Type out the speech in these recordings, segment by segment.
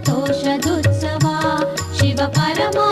सन्तोषदुत्सवा शिवपरमा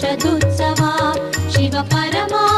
शतुत्सवा शिवपरमा